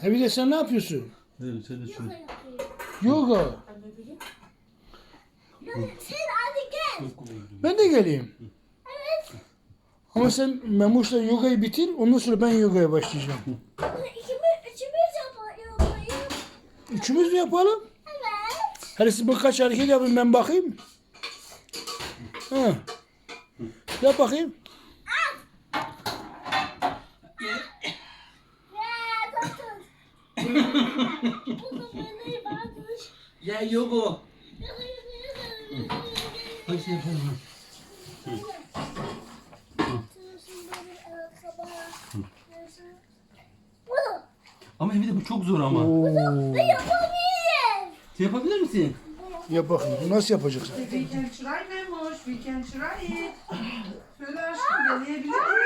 Ha bir de sen ne yapıyorsun? Evet, sen de şunu. Yoga. Sen hadi gel. Ben de geleyim. Ama sen Memuş'la yogayı bitir, ondan sonra ben yogaya başlayacağım. İkimiz, ikimiz yapalım. Üçümüz mü yapalım? Evet. Hadi siz birkaç hareket yapın ben bakayım. Ha. Yap bakayım. Ya yogo. Hadi yapalım. Ama bir de bu çok zor ama. Oo. Şey yapabilir misin? Yap bakayım. Nasıl yapacaksın? We can try Memoş, we can try it. Söyle aşkım deneyebilir miyim?